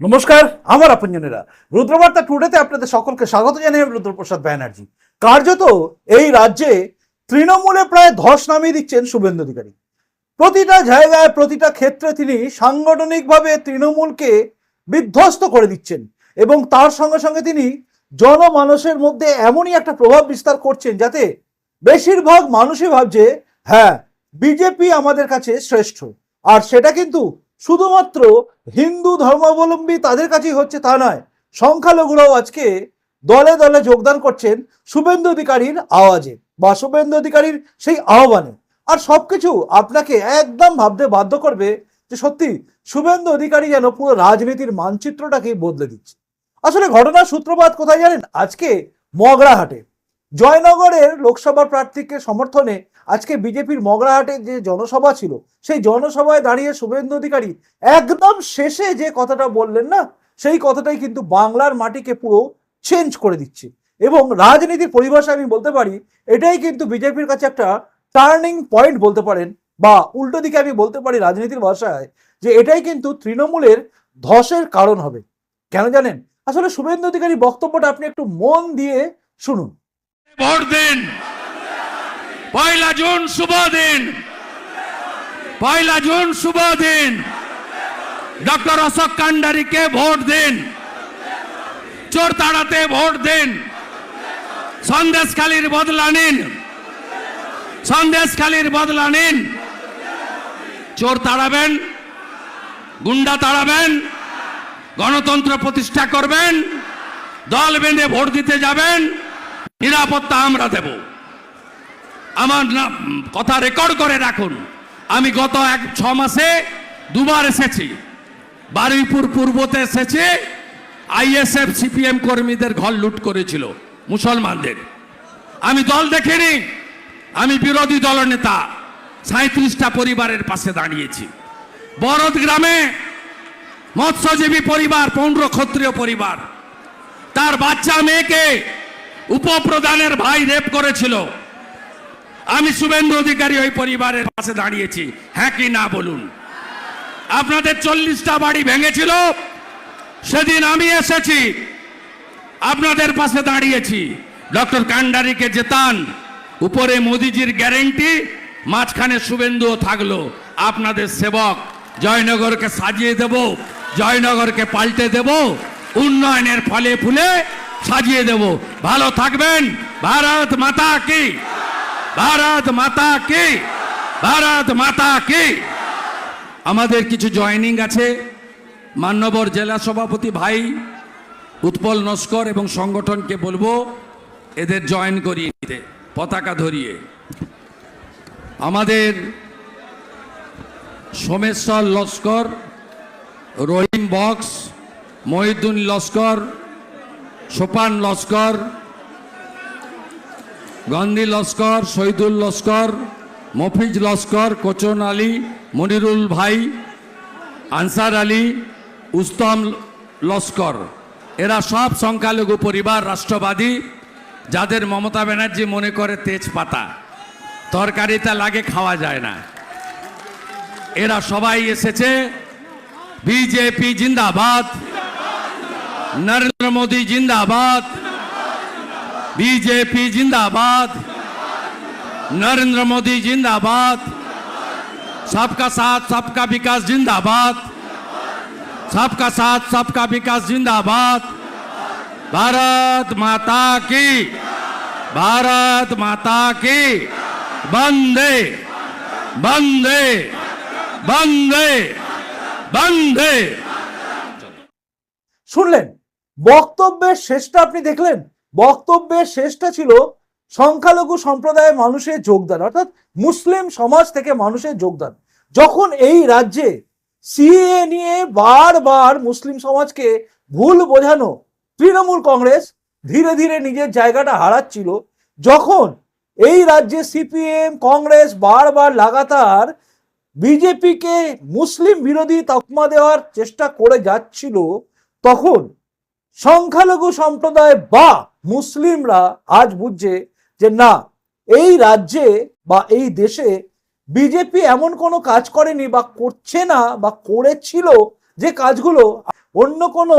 নমস্কার, আমার আপনজনেরা। রুদ্রবার্তা টুডেতে আপনাদের সকলকে স্বাগত জানাই আমি রুদ্রপ্রসাদ ব্যানার্জি। কার্যত এই রাজ্যে তৃণমূলে প্রায় ধস নামিয়ে দিচ্ছেন শুভেন্দু অধিকারী। প্রতিটা জায়গায়, প্রতিটা ক্ষেত্রে তিনি সাংগঠনিকভাবে তৃণমূলকে বিধ্বস্ত করে দিচ্ছেন এবং তার সঙ্গে সঙ্গে তিনি জনমানসের মধ্যে এমনই একটা প্রভাব বিস্তার করছেন যাতে বেশিরভাগ মানুষই ভাবছে হ্যাঁ বিজেপি আমাদের কাছে শ্রেষ্ঠ। আর সেটা কিন্তু শুধুমাত্র হিন্দু ধর্মাবলম্বী তাদের কাছেই হচ্ছে তা নয়, সংখ্যালঘুরাও আজকে দলে দলে যোগদান করছেন শুভেন্দু অধিকারীর আওয়াজে বা শুভেন্দু অধিকারীর সেই আহ্বানে। আর সবকিছু আপনাকে একদম ভাবতে বাধ্য করবে যে সত্যি শুভেন্দু অধিকারী যেন পুরো রাজনীতির মানচিত্রটাকেই বদলে দিচ্ছে। আসলে ঘটনার সূত্রপাত কোথায় জানেন? আজকে মগরাহাটে। জয়নগরের লোকসভা প্রার্থীকে সমর্থনে আজকে বিজেপির মগরাহাটে যে জনসভা ছিল, সেই জনসভায় দাঁড়িয়ে শুভেন্দু অধিকারী একদম শেষে যে কথাটা বললেন না, সেই কথাটাই কিন্তু বাংলার মাটিকে পুরো চেঞ্জ করে দিচ্ছে। এবং রাজনীতির পরিভাষায় আমি বলতে পারি, এটাই কিন্তু বিজেপির কাছে একটা টার্নিং পয়েন্ট বলতে পারেন, বা উল্টো দিকে আমি বলতে পারি রাজনীতির ভাষায়, যে এটাই কিন্তু তৃণমূলের ধসের কারণ হবে। কেন জানেন? আসলে শুভেন্দু অধিকারী বক্তব্যটা আপনি একটু মন দিয়ে শুনুন। ভোট দিন! পয়লা জুন, শুভ দিন। পয়লা জুন, শুভ দিন। ডক্টর অশোক কান্ডারিকে ভোট দিন। চোর তাড়াতে ভোট দিন। সন্দেশখালীর বদলা নিন। সন্দেশখালীর বদলা নিন। চোর তাড়াবেন। গুন্ডা তাড়াবেন। গণতন্ত্র প্রতিষ্ঠা করবেন। দল বেঁধে ভোট দিতে যাবেন। নিরাপত্তা আমরা দেব। আমার কথা রেকর্ড করে রাখুন। আমি গত এক, ছ মাসে দুবার এসেছি। বারুইপুর পূর্বতে এসেছি। আইএসএফ সিপিএম কর্মীদের ঘর লুট করেছিল মুসলমানদের। আমি দল দেখিনি। আমি বিরোধী দলনেতা। সাঁত্রিশটা পরিবারের পাশে দাঁড়িয়েছি। বরদ গ্রামে মৎস্যজীবী পরিবার পৌণ্ড ক্ষত্রিয় পরিবার। তার বাচ্চা মেয়েকে উপপ্রধানের ভাই রেপ করেছিল। আমি শুভেন্দু অধিকারী ওই পরিবারের পাশে দাঁড়িয়েছি। হ্যাঁ কি না বলুন? আপনাদের চল্লিশটা বাড়ি ভেঙেছিল। সেদিন আমি এসেছি। আপনাদের পাশে দাঁড়িয়েছি। ডক্টর কান্ডারিকে জেতান। উপরে মোদিজির গ্যারেন্টি, মাঝখানে শুভেন্দুও থাকল। আপনাদের সেবক জয়নগরকে সাজিয়ে দেব, জয়নগরকে পাল্টে দেব, উন্নয়নের ফলে ফুলে সাজিয়ে দেব। ভালো থাকবেন। ভারত মাতা কি। ভারত মাতা কি? ভারত মাতা কি? আমাদের কিছু জয়েনিং আছে। মান্যবর জেলা সভাপতি ভাই উৎপল নস্কর এবং সংগঠনকে বলব, এদের জয়েন করিয়ে নিতে, পতাকা ধরিয়ে। আমাদের সোমেশ্বর লস্কর, রহিম বক্স মহিউদ্দিন লস্কর, সোপান লস্কর গন্ধি লস্কর, শহীদুল লস্কর, মফিজ লস্কর, কোচন আলী, মনিরুল ভাই, আনসার আলী, উস্তম লস্কর। এরা সব সংখ্যালঘু পরিবার, রাষ্ট্রবাদী, যাদের মমতা ব্যানার্জি মনে করে তেজপাতা। তরকারিটা লাগে খাওয়া যায় না। এরা সবাই এসেছে। বিজেপি জিন্দাবাদ। নরেন্দ্র মোদী জিন্দাবাদ। बीजेपी जिंदाबाद नरेंद्र मोदी जिंदाबाद सबका साथ सबका विकास जिंदाबाद सबका साथ सबका विकास जिंदाबाद भारत माता की भारत माता की बंदे बंदे बंदे बंदे শুনলেন বক্তব্যের শেষটা আপনি দেখলেন বক্তব্যের শেষটা ছিল সংখ্যালঘু সম্প্রদায়ের মানুষের যোগদান, অর্থাৎ মুসলিম সমাজ থেকে মানুষের যোগদান। যখন এই রাজ্যে সিএ নিয়ে বারবার মুসলিম সমাজকে ভুল বোঝানো তৃণমূল কংগ্রেস ধীরে ধীরে নিজের জায়গাটা হারাচ্ছিল, যখন এই রাজ্যে সিপিএম, কংগ্রেস বারবার লাগাতার বিজেপিকে মুসলিম বিরোধী তকমা দেওয়ার চেষ্টা করে যাচ্ছিল, তখন সংখ্যালঘু সম্প্রদায় বা মুসলিমরা আজ বুঝছে যে না, এই রাজ্যে বা এই দেশে বিজেপি এমন কোনো কাজ করেনি বা করছে না বা করেছিল যে কাজগুলো অন্য কোনো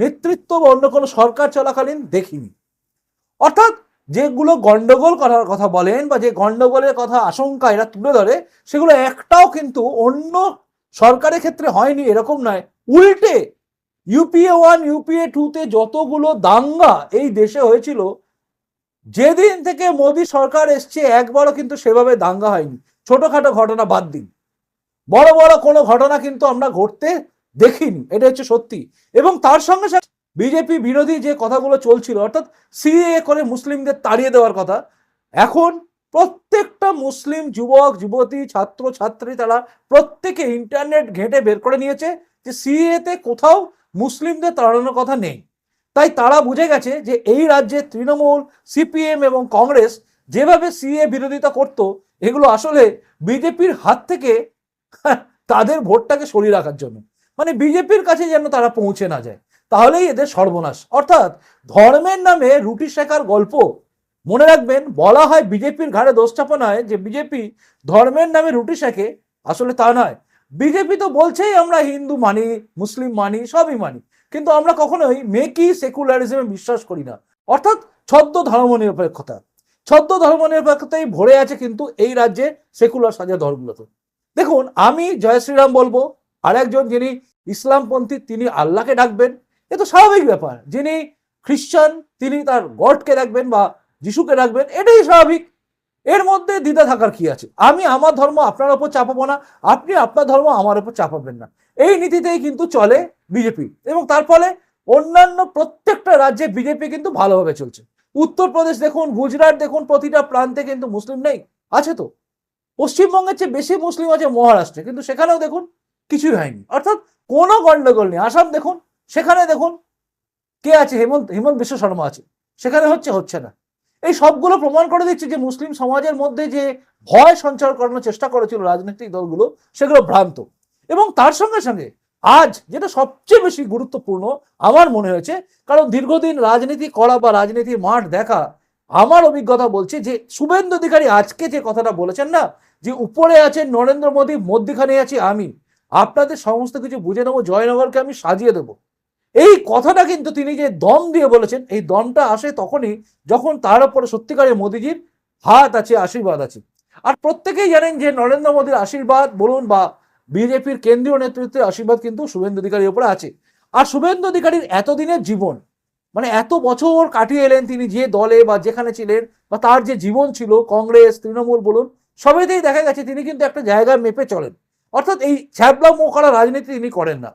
নেতৃত্ব বা অন্য কোনো সরকার চলাকালীন দেখিনি। অর্থাৎ যেগুলো গন্ডগোল করার কথা বলেন বা যে গন্ডগোলের কথা আশঙ্কা এরা তুলে ধরে, সেগুলো একটাও কিন্তু অন্য সরকারের ক্ষেত্রে হয়নি, এরকম নয়। উল্টে ইউপিএ ওয়ান, ইউপিএ টুতে যতগুলো দাঙ্গা এই দেশে হয়েছিল, যেদিন থেকে মোদী সরকার এসছে, একবারও কিন্তু সেভাবে দাঙ্গা হয়নি। ছোটখাটো ঘটনা বাদ দিন। বড় বড় কোনো ঘটনা কিন্তু আমরা ঘটতে দেখিনি, এটা হচ্ছে সত্যি। এবং তার সঙ্গে সাথে বিজেপি বিরোধী যে কথাগুলো চলছিল, অর্থাৎ সিএ করে মুসলিমদের তাড়িয়ে দেওয়ার কথা, এখন প্রত্যেকটা মুসলিম যুবক, যুবতী, ছাত্র, ছাত্রী তারা প্রত্যেকে ইন্টারনেট ঘেঁটে বের করে নিয়েছে যে সিএতে কোথাও মুসলিমদের তাড়ানোর কথা নেই। তাই তারা বুঝে গেছে যে এই রাজ্যে তৃণমূল, সিপিএম এবং কংগ্রেস যেভাবে সিএ বিরোধিতা করত, এগুলো আসলে বিজেপির হাত থেকে তাদের ভোটটাকে সরিয়ে রাখার জন্য। মানে বিজেপির কাছে যেন তারা পৌঁছে না যায়। তাহলেই এদের সর্বনাশ। অর্থাৎ ধর্মের নামে রুটি শেখার গল্প। মনে রাখবেন, বলা হয় বিজেপির ঘাড়ে দোষ চাপানো হয় যে বিজেপি ধর্মের নামে রুটি শেখে। আসলে তা নয়। বিজেপি তো বলছেই আমরা হিন্দু মানি, মুসলিম মানি, সবই মানি। কিন্তু আমরা কখনোই মেকি সেকুলারিজমে বিশ্বাস করি না। অর্থাৎ ছদ্ম ধর্ম নিরপেক্ষতা ছদ্ম ধর্ম নিরপেক্ষতাই ভরে আছে কিন্তু এই রাজ্যে সেকুলার সাজা দলগুলোতে দেখুন, আমি জয় শ্রীরাম বলব আর একজন যিনি ইসলামপন্থী, তিনি আল্লাহকে ডাকবেন, এ তো স্বাভাবিক ব্যাপার। যিনি খ্রিস্টান তিনি তার গডকে রাখবেন বা যিশুকে রাখবেন এটাই স্বাভাবিক। এর মধ্যে দ্বিধা থাকার কি আছে? আমি আমার ধর্ম আপনার ওপর চাপাবো না, আপনি আপনার ধর্ম আমার ওপর চাপাবেন না। এই নীতিতেই কিন্তু চলে বিজেপি এবং তার ফলে অন্যান্য প্রত্যেকটা রাজ্যে বিজেপি কিন্তু ভালোভাবে চলছে। উত্তরপ্রদেশ দেখুন, গুজরাট দেখুন, প্রতিটা প্রান্তে কিন্তু মুসলিম নেই, আছে তো। পশ্চিমবঙ্গের চেয়ে বেশি মুসলিম আছে মহারাষ্ট্রে, কিন্তু সেখানেও দেখুন কিছুই হয়নি। অর্থাৎ কোনো গন্ডগোল নেই। আসাম দেখুন, সেখানে দেখুন কে আছে? হেমন্ত হেমন্ত বিশ্ব শর্মা আছে। সেখানে হচ্ছে হচ্ছে না। এই সবগুলো প্রমাণ করে দিচ্ছে যে মুসলিম সমাজের মধ্যে যে ভয় সঞ্চার করানোর চেষ্টা করেছিল রাজনৈতিক দলগুলো, সেগুলো ভ্রান্ত। এবং তার সঙ্গে সঙ্গে আজ যেটা সবচেয়ে বেশি গুরুত্বপূর্ণ আমার মনে হয়েছে, কারণ দীর্ঘদিন রাজনীতি করা বা রাজনীতির মাঠ দেখা আমার অভিজ্ঞতা বলছে যে শুভেন্দু অধিকারী আজকে যে কথাটা বলেছেন না, যে উপরে আছেন নরেন্দ্র মোদী, মধ্যখানে আছি আমি, আপনাদের সমস্ত কিছু বুঝে নেব, জয়নগরকে আমি সাজিয়ে দেবো। এই কথাটা কিন্তু তিনি যে দম দিয়ে বলেছেন, এই দমটা আসে তখনই যখন তার উপরে সত্যিকারের মোদিজির হাত আছে, আশীর্বাদ আছে। আর প্রত্যেকেই জানেন যে নরেন্দ্র মোদীর আশীর্বাদ বলুন বা বিজেপির কেন্দ্রীয় নেতৃত্বের আশীর্বাদ কিন্তু শুভেন্দু অধিকারীর উপরে আছে। আর শুভেন্দু অধিকারীর এতদিনের জীবন মানে এত বছর কাটিয়ে এলেন তিনি যে দলে বা যেখানে ছিলেন বা তার যে জীবন ছিল, কংগ্রেস, তৃণমূল বলুন, সবেতেই দেখা গেছে তিনি কিন্তু একটা জায়গায় মেপে চলেন। অর্থাৎ এই ছ্যাবলা মোকারা রাজনীতি তিনি করেন না।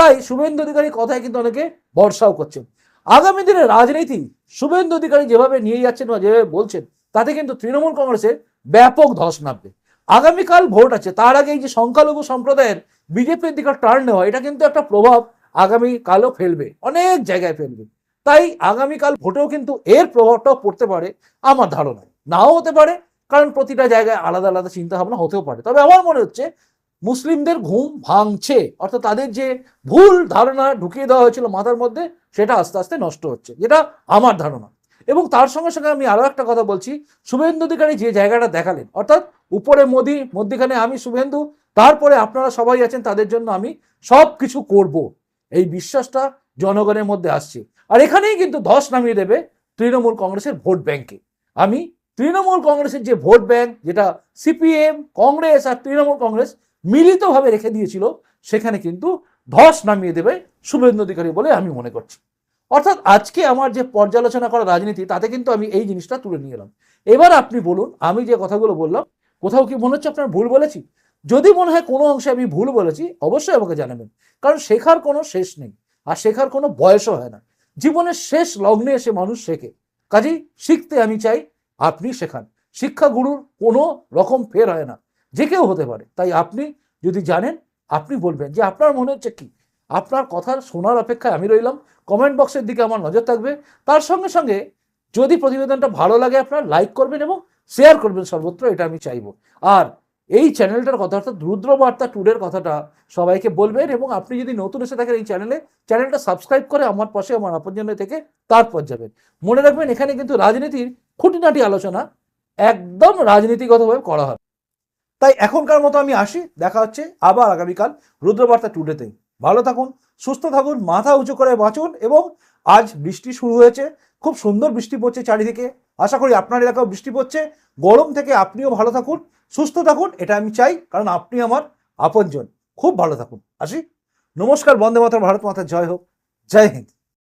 তাই শুভেন্দু অধিকারী কথায় কিন্তু অনেকে ভরসাও করছেন। আগামী দিনে রাজনীতি শুভেন্দু অধিকারী যেভাবে নিয়ে যাচ্ছেন বা যেভাবে বলছেন, তাতে কিন্তু তৃণমূল কংগ্রেসের ব্যাপক ধস নামবে। আগামীকাল ভোট আছে, তার আগে এই যে সংখ্যালঘু সম্প্রদায়ের বিজেপির দিকে টার্ন নেওয়া, এটা কিন্তু একটা প্রভাব আগামীকালও ফেলবে, অনেক জায়গায় ফেলবে। তাই আগামীকাল ভোটেও কিন্তু এর প্রভাবটাও পড়তে পারে আমার ধারণায়। নাও হতে পারে, কারণ প্রতিটা জায়গায় আলাদা আলাদা চিন্তা ভাবনা হতেও পারে। তবে আমার মনে হচ্ছে মুসলিমদের ঘুম ভাঙছে। অর্থাৎ তাদের যে ভুল ধারণা ঢুকিয়ে দেওয়া হয়েছিল মাথার মধ্যে, সেটা আস্তে আস্তে নষ্ট হচ্ছে। যেটা আমার ধারণা। এবং তার সঙ্গে সঙ্গে আমি আরও একটা কথা বলছি। শুভেন্দু অধিকারী যে জায়গাটা দেখালেন, অর্থাৎ উপরে মোদি, মধ্যখানে আমি, শুভেন্দু, তারপরে আপনারা সবাই আছেন, তাদের জন্য আমি সব কিছু করব। এই বিশ্বাসটা জনগণের মধ্যে আসছে। আর এখানেই কিন্তু ধস নামিয়ে দেবে তৃণমূল কংগ্রেসের ভোট ব্যাংকে আমি তৃণমূল কংগ্রেসের যে ভোট ব্যাংক, যেটা সিপিএম, কংগ্রেস আর তৃণমূল কংগ্রেস মিলিতভাবে রেখে দিয়েছিল, সেখানে কিন্তু ধস নামিয়ে দেবে শুভেন্দু অধিকারী বলে আমি মনে করছি। অর্থাৎ আজকে আমার যে পর্যালোচনা করা রাজনীতি, তাতে কিন্তু আমি এই জিনিসটা তুলে নিয়ে এলাম। এবার আপনি বলুন, আমি যে কথাগুলো বললাম, কোথাও কি মনে হচ্ছে আপনার ভুল বলেছি? যদি মনে হয় কোনো অংশে আমি ভুল বলেছি, অবশ্যই আমাকে জানাবেন। কারণ শেখার কোনো শেষ নেই, আর শেখার কোনো বয়সও হয় না। জীবনের শেষ লগ্নে এসে মানুষ শেখে। কাজেই শিখতে আমি চাই, আপনি শেখান। শিক্ষাগুরুর কোনো রকম ফের হয় না। যে কেউ হতে পারে। তাই আপনি যদি জানেন, আপনি বলবেন যে আপনার মনে হচ্ছে কি? আপনার কথা শোনার অপেক্ষায় আমি রইলাম। কমেন্ট বক্সের দিকে আমার নজর থাকবে। তার সঙ্গে সঙ্গে যদি প্রতিবেদনটা ভালো লাগে আপনার, লাইক করবেন এবং শেয়ার করবেন সর্বত্র, এটা আমি চাইব। আর এই চ্যানেলটার কথা অর্থাৎ রুদ্রবার্তা ট্যুরের কথাটা সবাইকে বলবেন এবং আপনি যদি নতুন এসে থাকেন এই চ্যানেলে, চ্যানেলটা সাবস্ক্রাইব করে আমার পাশে, আমার আপনজনে থেকে তারপর যাবেন। মনে রাখবেন, এখানে কিন্তু রাজনীতির খুঁটিনাটি আলোচনা একদম রাজনীতিগতভাবে করা হবে তাই এখনকার মতো আমি আসি, দেখা হচ্ছে আবার আগামীকাল রুদ্রবার্তা টুডেতেই ভালো থাকুন, সুস্থ থাকুন, মাথা উঁচু করে বাঁচুন এবং আজ বৃষ্টি শুরু হয়েছে, খুব সুন্দর বৃষ্টি পড়ছে চারিদিকে। আশা করি আপনার এলাকাও বৃষ্টি পড়ছে, গরম থেকে আপনিও ভালো থাকুন, সুস্থ থাকুন, এটা আমি চাই, কারণ আপনি আমার আপনজন। খুব ভালো থাকুন, আসি? নমস্কার, বন্দে মাতার ভারত মাতার জয় হোক, জয় হিন্দ।